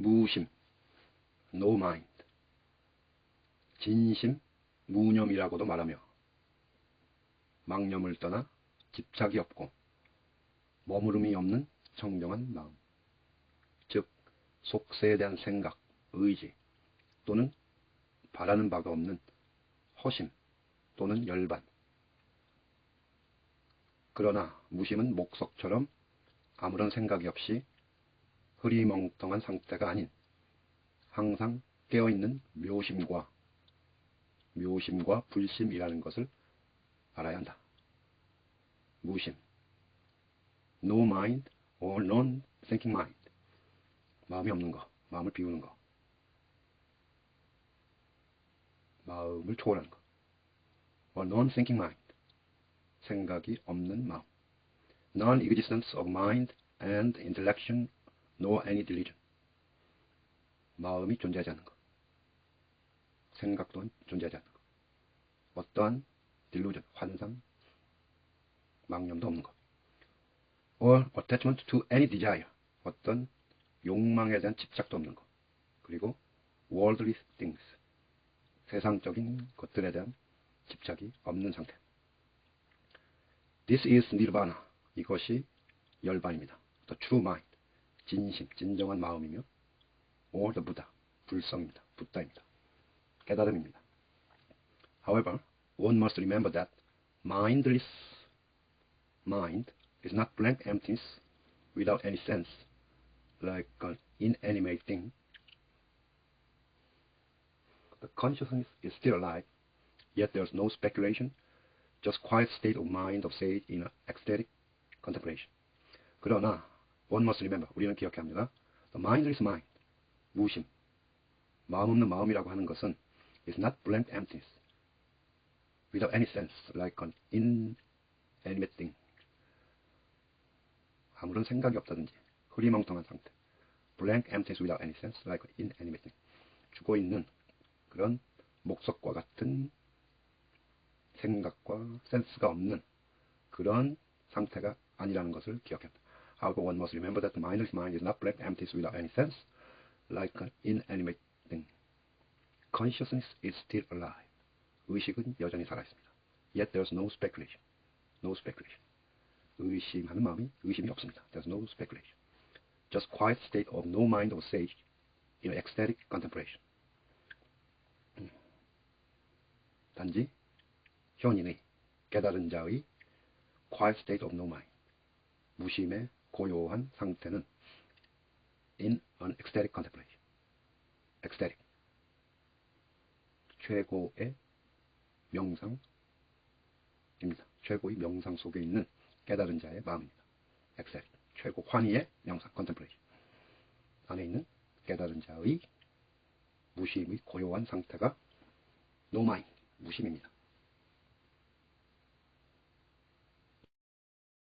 무심, no mind. 진심, 무념이라고도 말하며 망념을 떠나 집착이 없고 머무름이 없는 청정한 마음. 즉, 속세에 대한 생각, 의지 또는 바라는 바가 없는 허심 또는 열반. 그러나 무심은 목석처럼 아무런 생각이 없이 흐리멍텅한 상태가 아닌 항상 깨어있는 묘심과 묘심과 불심이라는 것을 알아야 한다. 무심 no mind or non-thinking mind 마음이 없는 거, 마음을 비우는 거 마음을 초월하는 것. or non-thinking mind. 생각이 없는 마음. non-existence of mind and intellection nor any delusion. 마음이 존재하지 않는 것. 생각도 존재하지 않는 것. 어떠한 delusion, 환상, 망념도 없는 것. or attachment to any desire. 어떤 욕망에 대한 집착도 없는 것. 그리고 worldly things. 세상적인 것들에 대한 집착이 없는 상태. This is nirvana. 이것이 열반입니다. The true mind. 진심, 진정한 마음이며 or the Buddha. 불성입니다. 부다입니다. 깨달음입니다. However, one must remember that mindless mind is not blank emptiness without any sense, like an inanimate thing The consciousness is still alive, yet there is no speculation, just quiet state of mind of sage in ecstatic contemplation. 그러나 one must remember, 우리는 기억해야 합니다. The mindless mind, 무심, 마음 없는 마음이라고 하는 것은 is not blank emptiness, without any sense, like an inanimate thing. 아무런 생각이 없다든지 흐리멍텅한 상태. blank emptiness without any sense, like an inanimate thing. 죽어 있는 그런 목석과 같은 생각과 센스가 없는 그런 상태가 아니라는 것을 기억한다. However, one must remember that the mindless mind is not blank emptiness without any sense, like an inanimate thing. Consciousness is still alive. 의식은 여전히 살아있습니다. Yet there is no speculation. No speculation. 의심하는 마음이 의심이 없습니다. There is no speculation. Just quiet state of no mind of sage in ecstatic contemplation. 단지 현인의 깨달은 자의 quiet state of no mind, 무심의 고요한 상태는 in an ecstatic contemplation, ecstatic, 최고의 명상입니다. 최고의 명상 속에 있는 깨달은 자의 마음입니다. ecstatic, 최고 환희의 명상, contemplation 안에 있는 깨달은 자의 무심의 고요한 상태가 mind, 무심입니다.